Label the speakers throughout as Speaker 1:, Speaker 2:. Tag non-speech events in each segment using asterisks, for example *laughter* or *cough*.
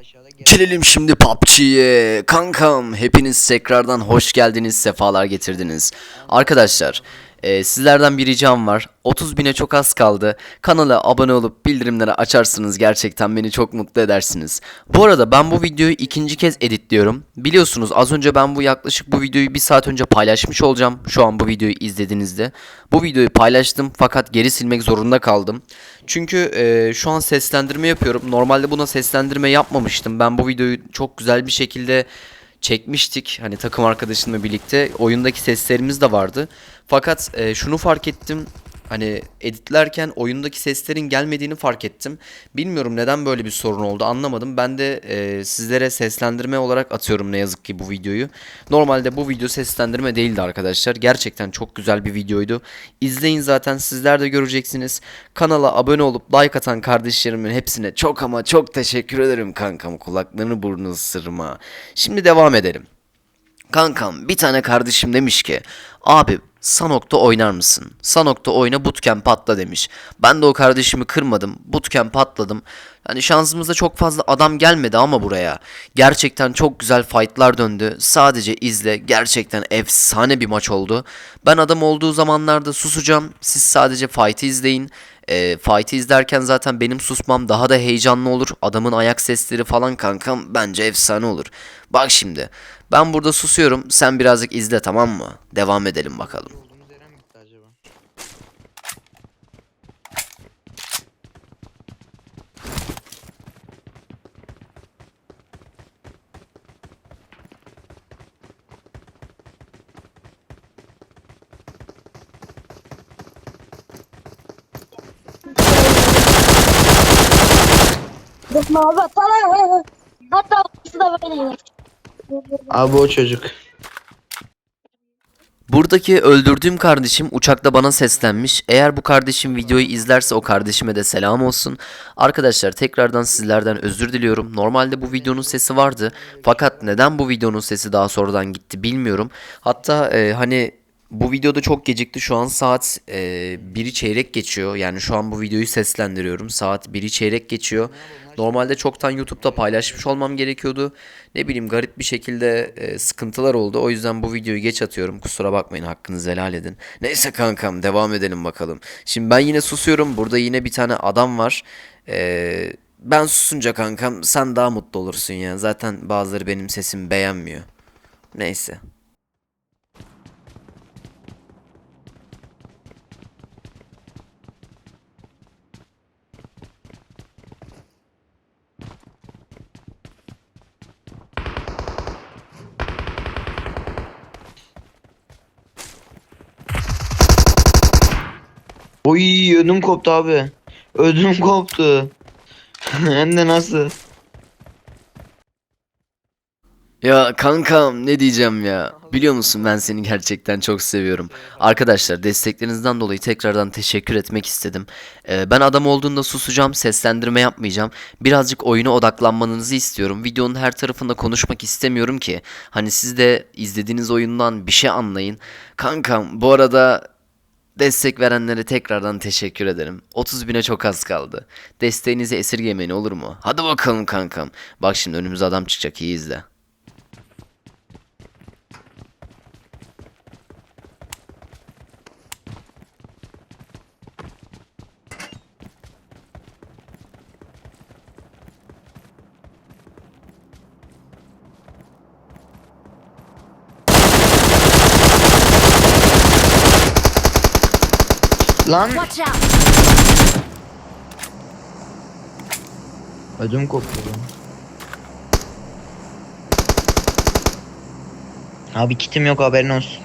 Speaker 1: Aşağıda gel.
Speaker 2: Gelelim şimdi PUBG'ye. Kankam hepiniz tekrardan hoş geldiniz, sefalar getirdiniz. Arkadaşlar e, sizlerden bir ricam var. 30 bine çok az kaldı. Kanala abone olup bildirimleri açarsınız. Gerçekten beni çok mutlu edersiniz. Bu arada ben bu videoyu ikinci kez editliyorum. Biliyorsunuz az önce ben bu yaklaşık bu videoyu bir saat önce paylaşmış olacağım. Şu an bu videoyu izlediğinizde. Bu videoyu paylaştım fakat geri silmek zorunda kaldım. Çünkü e, şu an seslendirme yapıyorum. Normalde buna seslendirme yapmamıştım. Ben bu videoyu çok güzel bir şekilde çekmiştik. Hani takım arkadaşımla birlikte. Oyundaki seslerimiz de vardı. Fakat e, şunu fark ettim. Hani editlerken oyundaki seslerin gelmediğini fark ettim. Bilmiyorum neden böyle bir sorun oldu anlamadım. Ben de e, sizlere seslendirme olarak atıyorum ne yazık ki bu videoyu. Normalde bu video seslendirme değildi arkadaşlar. Gerçekten çok güzel bir videoydu. İzleyin zaten sizler de göreceksiniz. Kanala abone olup like atan kardeşlerimin hepsine çok ama çok teşekkür ederim kankam. Kulaklarını burnunu ısırma. Şimdi devam edelim. Kankam bir tane kardeşim demiş ki abi Sanok'ta oynar mısın? Sanok'ta oyna bootcamp patla demiş. Ben de o kardeşimi kırmadım. Bootcamp patladım. Hani şansımızda çok fazla adam gelmedi ama buraya. Gerçekten çok güzel fightlar döndü. Sadece izle. Gerçekten efsane bir maç oldu. Ben adam olduğu zamanlarda susacağım. Siz sadece fight'ı izleyin. E, fight'ı izlerken zaten benim susmam daha da heyecanlı olur. Adamın ayak sesleri falan kankam bence efsane olur. Bak şimdi ben burada susuyorum sen birazcık izle tamam mı? Devam edelim bakalım.
Speaker 1: Olduğumuz yere mi gitti acaba?
Speaker 3: Abi hatta de böyle.
Speaker 1: Abi o çocuk.
Speaker 2: Buradaki öldürdüğüm kardeşim uçakta bana seslenmiş. Eğer bu kardeşim videoyu izlerse o kardeşime de selam olsun. Arkadaşlar tekrardan sizlerden özür diliyorum. Normalde bu videonun sesi vardı. Fakat neden bu videonun sesi daha sonradan gitti bilmiyorum. Hatta e, hani bu videoda çok gecikti. Şu an saat e, 1'i çeyrek geçiyor. Yani şu an bu videoyu seslendiriyorum. Saat 1'i çeyrek geçiyor. Normalde çoktan YouTube'da paylaşmış olmam gerekiyordu. Ne bileyim garip bir şekilde e, sıkıntılar oldu. O yüzden bu videoyu geç atıyorum. Kusura bakmayın hakkınızı helal edin. Neyse kankam devam edelim bakalım. Şimdi ben yine susuyorum. Burada yine bir tane adam var. E, ben susunca kankam sen daha mutlu olursun ya. Zaten bazıları benim sesimi beğenmiyor. Neyse.
Speaker 1: Ödüm koptu abi. Ödüm koptu. *laughs* Hem de nasıl?
Speaker 2: Ya kankam ne diyeceğim ya. Biliyor musun ben seni gerçekten çok seviyorum. Arkadaşlar desteklerinizden dolayı tekrardan teşekkür etmek istedim. Ee, ben adam olduğunda susacağım, seslendirme yapmayacağım. Birazcık oyuna odaklanmanızı istiyorum. Videonun her tarafında konuşmak istemiyorum ki. Hani siz de izlediğiniz oyundan bir şey anlayın. Kankam bu arada destek verenlere tekrardan teşekkür ederim. 30 bine çok az kaldı. Desteğinizi esirgemeyin olur mu? Hadi bakalım kankam. Bak şimdi önümüze adam çıkacak iyi izle.
Speaker 1: Lan ödüm koptu. Abi kitim yok haberin olsun.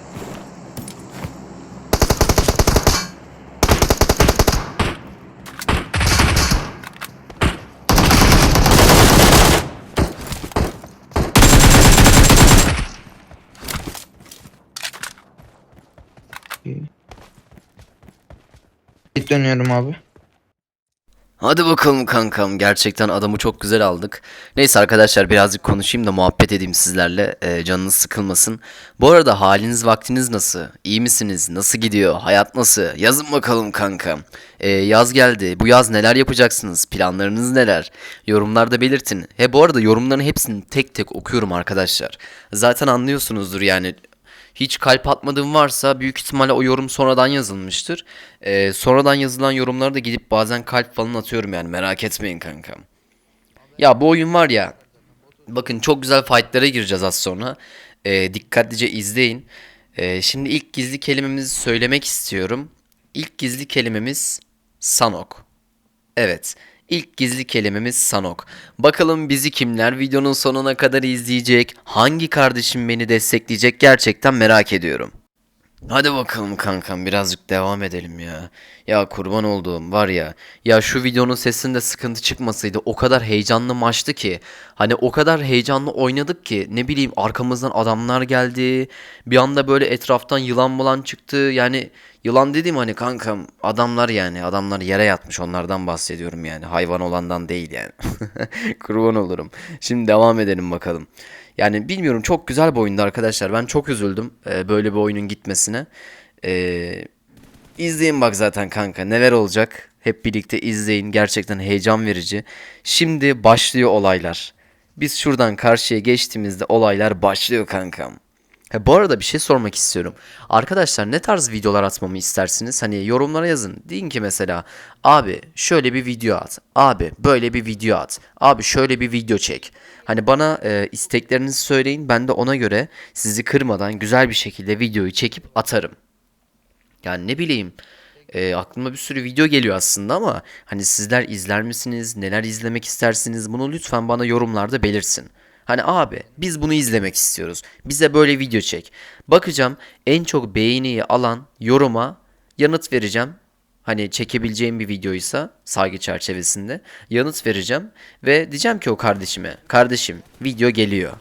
Speaker 1: Git dönüyorum abi.
Speaker 2: Hadi bakalım kankam. Gerçekten adamı çok güzel aldık. Neyse arkadaşlar birazcık konuşayım da muhabbet edeyim sizlerle. Ee, canınız sıkılmasın. Bu arada haliniz vaktiniz nasıl? İyi misiniz? Nasıl gidiyor? Hayat nasıl? Yazın bakalım kankam. Ee, yaz geldi. Bu yaz neler yapacaksınız? Planlarınız neler? Yorumlarda belirtin. He bu arada yorumların hepsini tek tek okuyorum arkadaşlar. Zaten anlıyorsunuzdur yani hiç kalp atmadığım varsa büyük ihtimalle o yorum sonradan yazılmıştır. Ee, sonradan yazılan yorumlara da gidip bazen kalp falan atıyorum yani merak etmeyin kankam. Ya bu oyun var ya bakın çok güzel fightlara gireceğiz az sonra. Ee, dikkatlice izleyin. Ee, şimdi ilk gizli kelimemizi söylemek istiyorum. İlk gizli kelimemiz Sanok. Evet. İlk gizli kelimemiz Sanok. Bakalım bizi kimler videonun sonuna kadar izleyecek? Hangi kardeşim beni destekleyecek gerçekten merak ediyorum. Hadi bakalım kankam birazcık devam edelim ya. Ya kurban olduğum var ya. Ya şu videonun sesinde sıkıntı çıkmasaydı o kadar heyecanlı maçtı ki. Hani o kadar heyecanlı oynadık ki ne bileyim arkamızdan adamlar geldi. Bir anda böyle etraftan yılan bulan çıktı. Yani yılan dediğim hani kankam adamlar yani adamlar yere yatmış onlardan bahsediyorum yani. Hayvan olandan değil yani. *laughs* kurban olurum. Şimdi devam edelim bakalım. Yani bilmiyorum çok güzel bir oyundu arkadaşlar. Ben çok üzüldüm e, böyle bir oyunun gitmesine. E, izleyin bak zaten kanka neler olacak. Hep birlikte izleyin. Gerçekten heyecan verici. Şimdi başlıyor olaylar. Biz şuradan karşıya geçtiğimizde olaylar başlıyor kankam. Ha, bu arada bir şey sormak istiyorum. Arkadaşlar ne tarz videolar atmamı istersiniz? Hani yorumlara yazın. Deyin ki mesela abi şöyle bir video at. Abi böyle bir video at. Abi şöyle bir video çek. Hani bana e, isteklerinizi söyleyin. Ben de ona göre sizi kırmadan güzel bir şekilde videoyu çekip atarım. Yani ne bileyim e, aklıma bir sürü video geliyor aslında ama hani sizler izler misiniz? Neler izlemek istersiniz? Bunu lütfen bana yorumlarda belirsin. Hani abi biz bunu izlemek istiyoruz. Bize böyle video çek. Bakacağım en çok beğeniyi alan yoruma yanıt vereceğim. Hani çekebileceğim bir videoysa saygı çerçevesinde yanıt vereceğim ve diyeceğim ki o kardeşime kardeşim video geliyor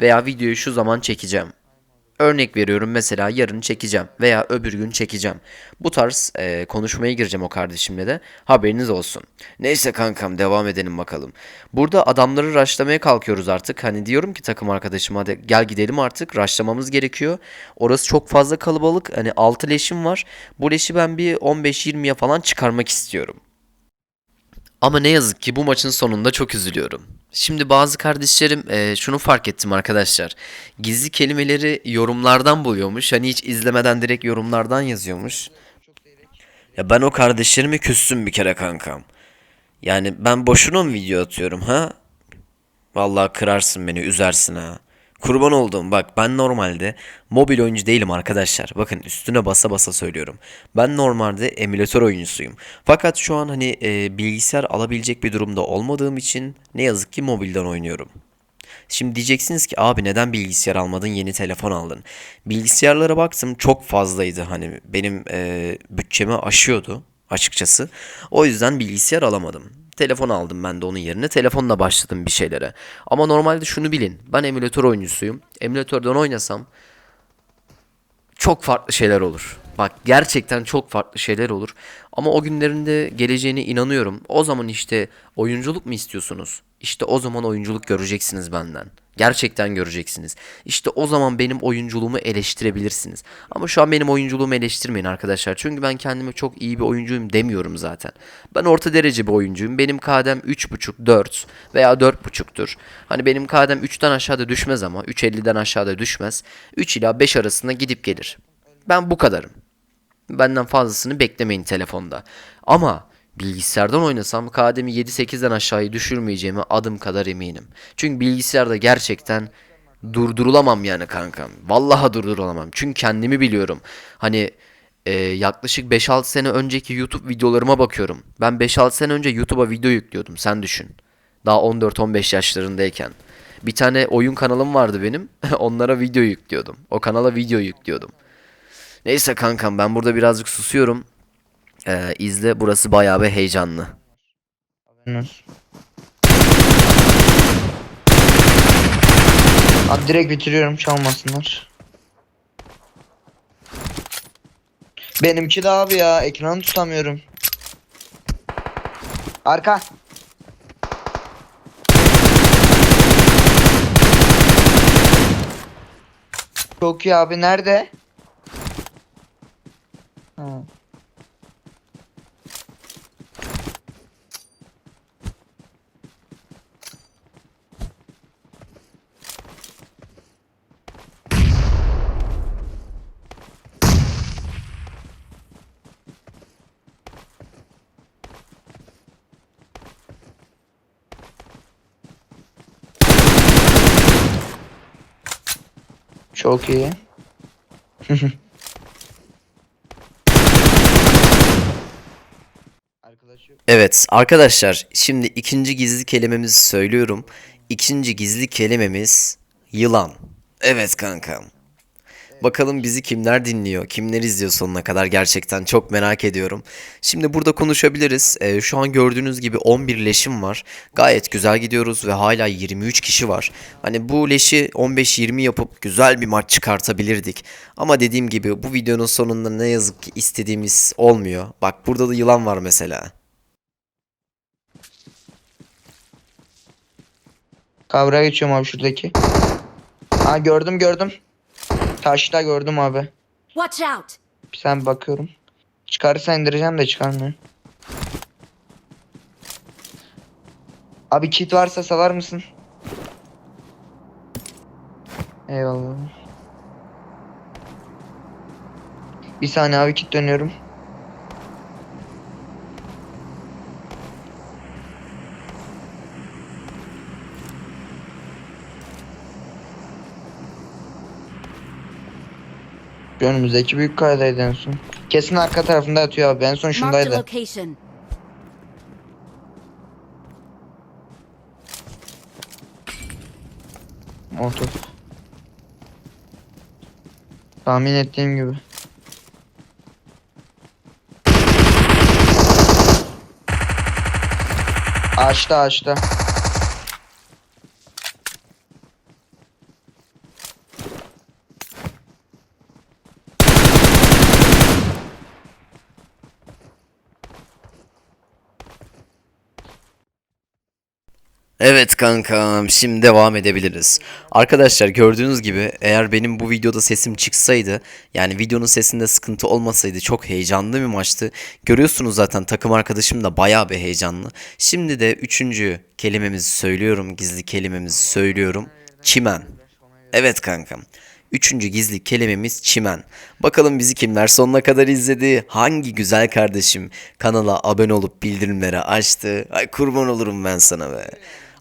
Speaker 2: veya videoyu şu zaman çekeceğim. Örnek veriyorum mesela yarın çekeceğim veya öbür gün çekeceğim. Bu tarz e, konuşmaya gireceğim o kardeşimle de haberiniz olsun. Neyse kankam devam edelim bakalım. Burada adamları raşlamaya kalkıyoruz artık. Hani diyorum ki takım arkadaşıma hadi gel gidelim artık raşlamamız gerekiyor. Orası çok fazla kalabalık. Hani 6 leşim var. Bu leşi ben bir 15-20'ye falan çıkarmak istiyorum. Ama ne yazık ki bu maçın sonunda çok üzülüyorum. Şimdi bazı kardeşlerim e, şunu fark ettim arkadaşlar. Gizli kelimeleri yorumlardan buluyormuş. Hani hiç izlemeden direkt yorumlardan yazıyormuş. Ya ben o kardeşlerime küstüm bir kere kankam. Yani ben boşuna mı video atıyorum ha? Vallahi kırarsın beni, üzersin ha. Kurban olduğum bak ben normalde mobil oyuncu değilim arkadaşlar. Bakın üstüne basa basa söylüyorum. Ben normalde emülatör oyuncusuyum. Fakat şu an hani e, bilgisayar alabilecek bir durumda olmadığım için ne yazık ki mobilden oynuyorum. Şimdi diyeceksiniz ki abi neden bilgisayar almadın yeni telefon aldın. Bilgisayarlara baktım çok fazlaydı hani benim e, bütçemi aşıyordu açıkçası. O yüzden bilgisayar alamadım. Telefon aldım ben de onun yerine. Telefonla başladım bir şeylere. Ama normalde şunu bilin. Ben emülatör oyuncusuyum. Emülatörden oynasam çok farklı şeyler olur. Bak gerçekten çok farklı şeyler olur. Ama o günlerinde geleceğine inanıyorum. O zaman işte oyunculuk mu istiyorsunuz? İşte o zaman oyunculuk göreceksiniz benden. Gerçekten göreceksiniz. İşte o zaman benim oyunculuğumu eleştirebilirsiniz. Ama şu an benim oyunculuğumu eleştirmeyin arkadaşlar. Çünkü ben kendime çok iyi bir oyuncuyum demiyorum zaten. Ben orta derece bir oyuncuyum. Benim kadem 3.5, 4 veya 4.5'tur. Hani benim kadem 3'ten aşağıda düşmez ama 3.50'den aşağıda düşmez. 3 ila 5 arasında gidip gelir. Ben bu kadarım. Benden fazlasını beklemeyin telefonda. Ama bilgisayardan oynasam kademi 7-8'den aşağıya düşürmeyeceğime adım kadar eminim. Çünkü bilgisayarda gerçekten durdurulamam yani kankam. Vallahi durdurulamam. Çünkü kendimi biliyorum. Hani e, yaklaşık 5-6 sene önceki YouTube videolarıma bakıyorum. Ben 5-6 sene önce YouTube'a video yüklüyordum. Sen düşün. Daha 14-15 yaşlarındayken. Bir tane oyun kanalım vardı benim. *laughs* Onlara video yüklüyordum. O kanala video yüklüyordum. Neyse kankam ben burada birazcık susuyorum. Ee, izle burası bayağı bir heyecanlı.
Speaker 1: Haberin olsun. Abi direkt bitiriyorum çalmasınlar. Benimki de abi ya ekranı tutamıyorum. Arka. Çok iyi abi nerede? Çok iyi.
Speaker 2: Evet arkadaşlar şimdi ikinci gizli kelimemizi söylüyorum. İkinci gizli kelimemiz yılan. Evet kankam. Bakalım bizi kimler dinliyor, kimler izliyor sonuna kadar gerçekten çok merak ediyorum. Şimdi burada konuşabiliriz. Ee, şu an gördüğünüz gibi 11 leşim var. Gayet güzel gidiyoruz ve hala 23 kişi var. Hani bu leşi 15-20 yapıp güzel bir maç çıkartabilirdik. Ama dediğim gibi bu videonun sonunda ne yazık ki istediğimiz olmuyor. Bak burada da yılan var mesela.
Speaker 1: kavra geçiyorum abi şuradaki. Ha gördüm gördüm. Taşta gördüm abi.
Speaker 3: Watch out!
Speaker 1: Sen bakıyorum. Çıkarırsa indireceğim de çıkarmıyor. Abi kit varsa salar mısın? Eyvallah. Bir saniye abi kit dönüyorum. Şu Önümüzdeki büyük kaydaydı en son. Kesin arka tarafında yatıyor abi. En son şundaydı. Otur. Tahmin ettiğim gibi. Ağaçta ağaçta.
Speaker 2: Evet kankam şimdi devam edebiliriz. Arkadaşlar gördüğünüz gibi eğer benim bu videoda sesim çıksaydı yani videonun sesinde sıkıntı olmasaydı çok heyecanlı bir maçtı. Görüyorsunuz zaten takım arkadaşım da bayağı bir heyecanlı. Şimdi de üçüncü kelimemizi söylüyorum gizli kelimemizi söylüyorum. Çimen. Evet kankam. Üçüncü gizli kelimemiz çimen. Bakalım bizi kimler sonuna kadar izledi? Hangi güzel kardeşim kanala abone olup bildirimleri açtı? Ay kurban olurum ben sana be.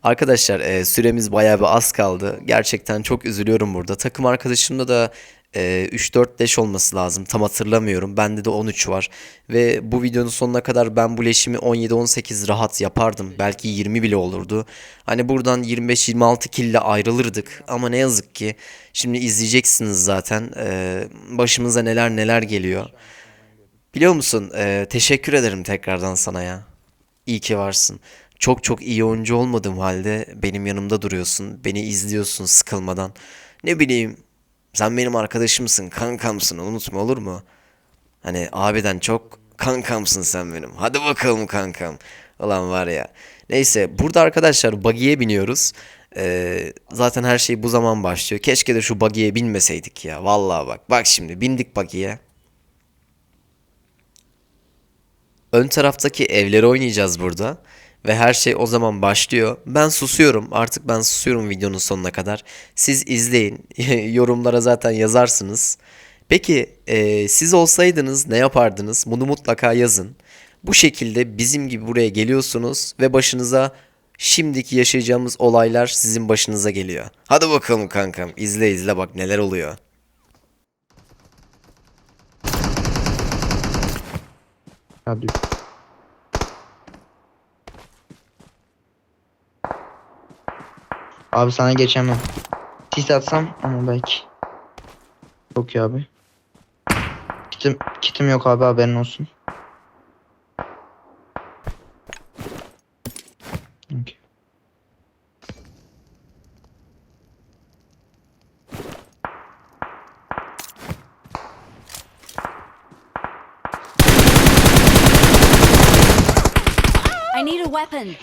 Speaker 2: Arkadaşlar e, süremiz bayağı bir az kaldı. Gerçekten çok üzülüyorum burada. Takım arkadaşımda da e, 3-4 leş olması lazım. Tam hatırlamıyorum. Bende de 13 var. Ve bu videonun sonuna kadar ben bu leşimi 17-18 rahat yapardım. Belki 20 bile olurdu. Hani buradan 25-26 kille ayrılırdık. Ama ne yazık ki şimdi izleyeceksiniz zaten. e, başımıza neler neler geliyor. Biliyor musun? e, teşekkür ederim tekrardan sana ya. İyi ki varsın. Çok çok iyi oyuncu olmadığım halde benim yanımda duruyorsun. Beni izliyorsun sıkılmadan. Ne bileyim sen benim arkadaşımsın, kankamsın unutma olur mu? Hani abiden çok kankamsın sen benim. Hadi bakalım kankam. Ulan var ya. Neyse burada arkadaşlar buggy'e biniyoruz. Ee, zaten her şey bu zaman başlıyor. Keşke de şu buggy'e binmeseydik ya. Vallahi bak. Bak şimdi bindik buggy'e. Ön taraftaki evleri oynayacağız burada. Ve her şey o zaman başlıyor. Ben susuyorum. Artık ben susuyorum videonun sonuna kadar. Siz izleyin. *laughs* Yorumlara zaten yazarsınız. Peki e, siz olsaydınız ne yapardınız? Bunu mutlaka yazın. Bu şekilde bizim gibi buraya geliyorsunuz ve başınıza şimdiki yaşayacağımız olaylar sizin başınıza geliyor. Hadi bakalım kankam. izle izle bak neler oluyor.
Speaker 1: Hadi. Abi sana geçemem. Sis atsam ama belki. Çok iyi abi. Kitim, kitim yok abi haberin olsun.
Speaker 3: I need
Speaker 4: a weapon.